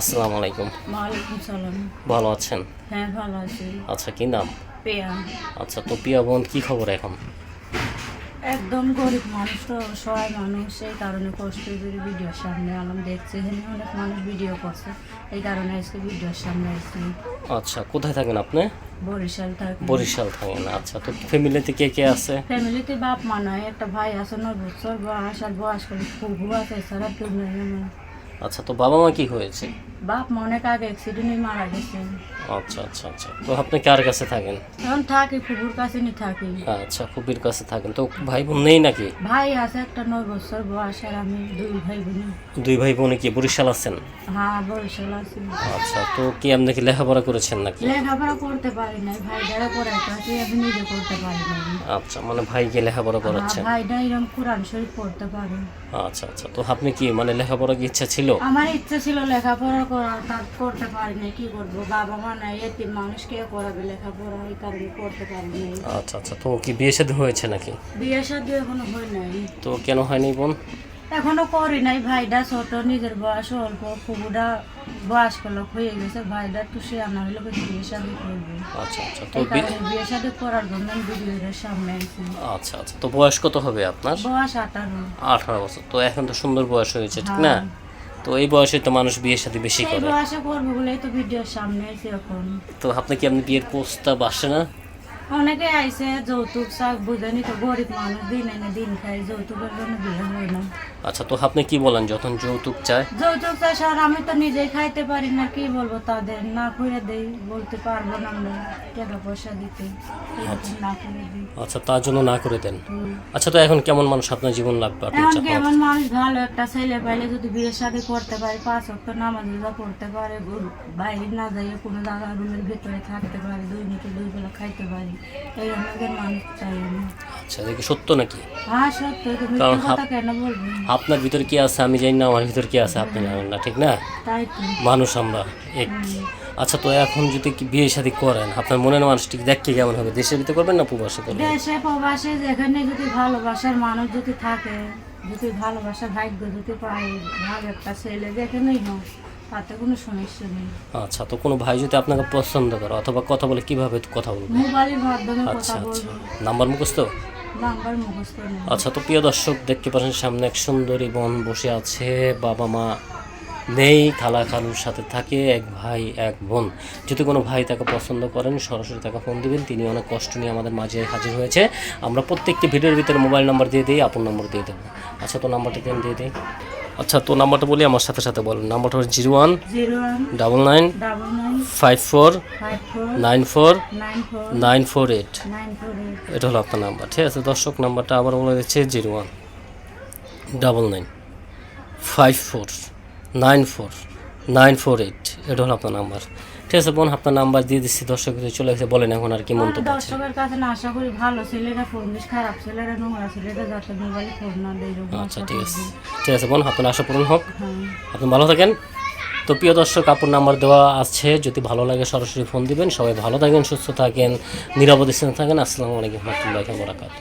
আসসালামু আলাইকুম। ওয়ালাইকুম সালাম। ভালো আছেন? হ্যাঁ ভালো আছি। আচ্ছা কি নাম? পেয়া আচ্ছা তো পিয়া বোন কি খবর এখন? একদম গরিব মানুষ তো সবাই মানুষ। সেই কারণে কষ্ট করে ভিডিওর সামনে আলাম দেখছে। এখানে অনেক মানুষ ভিডিও করছে। এই কারণে আজকে ভিডিওর সামনে আসছি। আচ্ছা কোথায় থাকেন আপনি? বরিশাল থাকে। বরিশাল থাকেন আচ্ছা। তো ফ্যামিলিতে কে কে আছে? ফ্যামিলিতে বাপ মা নাই একটা ভাই আছে নয় বছর বয়স আর বয়স করে ফুবু আছে এছাড়া কেউ নেই আমার। আচ্ছা তো বাবা মা কি হয়েছে? বাপ মা অনেক আগে অ্যাক্সিডেন্টে মারা গেছে। আচ্ছা আচ্ছা আচ্ছা। তো আপনি কার কাছে থাকেন? এখন থাকি ফুবুর কাছে নি থাকি। আচ্ছা খুবির কাছে থাকেন। তো ভাই বোন নেই নাকি? ভাই আছে একটা নয় বছর বয়স আর আমি দুই ভাই বোন দুই ভাই বোনে কি বরিশাল আছেন? হ্যাঁ বরিশাল আছি। আচ্ছা তো কি আপনি কি লেখাপড়া করেছেন নাকি? লেখাপড়া করতে পারি নাই। ভাই যারা পড়াইতে আছে আমি নিজে করতে পারি নাই। আচ্ছা মানে ভাইকে লেখাপড়া করাচ্ছেন? ভাইটা এরকম কোরআন শরীফ পড়তে পারে। আচ্ছা আচ্ছা। তো আপনি কি মানে লেখাপড়া কি ইচ্ছা ছিল আমার ইচ্ছা ছিল লেখাপড়া করার তা করতে পারি নাই কি করব? বাবা মা নাই এটি মানুষ কে করাবে লেখাপড়া? এই কারণে করতে পারি নাই আচ্ছা আচ্ছা তো কি বিয়ে শাদী হয়েছে নাকি? বিয়ে শাদী এখনও হয় নাই। তো কেন হয়নি বোন? এখনও করি নাই। ভাইটা ছোট নিজের বয়স অল্প ফুবুটা বয়স্ক লোক হয়ে গেছে। ভাইটা একটু সে আনা হইল বিয়ে শাদী করব। আচ্ছা আচ্ছা তো বিয়ে শাদী করার জন্য ভিডিওর সামনে আছি আচ্ছা আচ্ছা তো বয়স কত হবে আপনার? বয়স আঠারো। আঠারো বছর তো এখন তো সুন্দর বয়স হয়েছে ঠিক না? তো এই বয়সে তো মানুষ বিয়ের সাথে বেশি এই করে। বয়সে করব বলেই তো ভিডিওর সামনে এসে এখন। তো আপনি কি আপনি বিয়ের প্রস্তাব আসে না? অনেকে আইসে যৌতুক শাক বুঝেনি তো গরিব মানুষ দিন এনে দিন খাই যৌতুকের জন্য বিয়ে হয় না। আচ্ছা তো আপনি কি বলেন যখন যৌতুক চায়? যৌতুক চাষ আর আমি তো নিজেই খাইতে পারি না কি বলব তাদের? না করে দেই বলতে পারব না আমরা টাকা পয়সা দিতে না করে দিই। আচ্ছা তার জন্য না করে দেন? আচ্ছা তো এখন কেমন মানুষ আপনার জীবন লাগবে আপনি এখন কেমন মানুষ? ভালো একটা ছেলে পাইলে যদি বিয়ে শাদী করতে পারে পাঁচ অক্ট নামাজ রোজা করতে পারে বাইরে না যাইয়ে কোনো জায়গা রুমের ভিতরে থাকতে পারে দুই মিনিটে দুই বেলা খাইতে পারি। এই আমাদের মানুষ চাই আমি আচ্ছা দেখি সত্য নাকি? হ্যাঁ সত্য কারণ কেন বলব? আপনার ভিতরে কি আছে? আমি জানি না আমার ভিতরে কি আছে আপনি জানেন না ঠিক না? মানুষ আমরা এক। আচ্ছা তো এখন যদি কি বিয়ে শাদী করেন আপনার মনে মনের মানুষটি দেখতে কেমন হবে? দেশের ভিতরে করবেন না প্রবাসে করবেন? দেশে প্রবাসে যেখানে যদি ভালোবাসার মানুষ যদি থাকে যদি ভালোবাসার ভাগ্য যদি পাই ভালো একটা ছেলে যেখানেই হোক তাতে কোনো সমস্যা নেই। আচ্ছা তো কোনো ভাই যদি আপনাকে পছন্দ করে অথবা কথা বলে কীভাবে কথা বলবে? মোবাইলের মাধ্যমে আচ্ছা কথা আচ্ছা বলব। নাম্বার মুখস্থ? নাম্বার মুখস্থ নেই। আচ্ছা তো প্রিয় দর্শক দেখতে পাচ্ছেন সামনে এক সুন্দরী বোন বসে আছে। বাবা মা নেই খালা খালুর সাথে থাকে এক ভাই এক বোন। যদি কোনো ভাই তাকে পছন্দ করেন সরাসরি তাকে ফোন দিবেন। তিনি অনেক কষ্ট নিয়ে আমাদের মাঝে হাজির হয়েছে। আমরা প্রত্যেকটি ভিডিওর ভিতরে মোবাইল নাম্বার দিয়ে দিই আপন নম্বর দিয়ে দেবো। আচ্ছা তো নাম্বারটা দেন দিয়ে দিই? আচ্ছা তো নাম্বারটা বলি আমার সাথে সাথে বলেন। নাম্বারটা হচ্ছে zero one double nine five four nine four nine four eight. এটা হলো আপনার নাম্বার ঠিক আছে? দর্শক নাম্বারটা আবার বলে দিচ্ছে zero one double nine five four nine four nine four eight. এটা হলো আপনার নাম্বার। ঠিক আছে বোন আপনার নাম্বার দিয়ে দিচ্ছি দর্শক চলে গেছে বলেন এখন আর কি মন্তব্য দর্শকের কাছে না আশা করি ভালো ছেলেরা ফোন দিস খারাপ ছেলেরা নোংরা ছেলেরা যাতে মোবাইলে ফোন না দেয় আচ্ছা ঠিক আছে। ঠিক আছে বোন আপনার আশা পূরণ হোক। হ্যাঁ। আপনি ভালো থাকেন। তো প্রিয় দর্শক আপনার নাম্বার দেওয়া আছে যদি ভালো লাগে সরাসরি ফোন দিবেন। সবাই ভালো থাকেন সুস্থ থাকেন নিরাপদে থাকেন। আসসালামু আলাইকুম রহমতুল্লাহ বরাকাত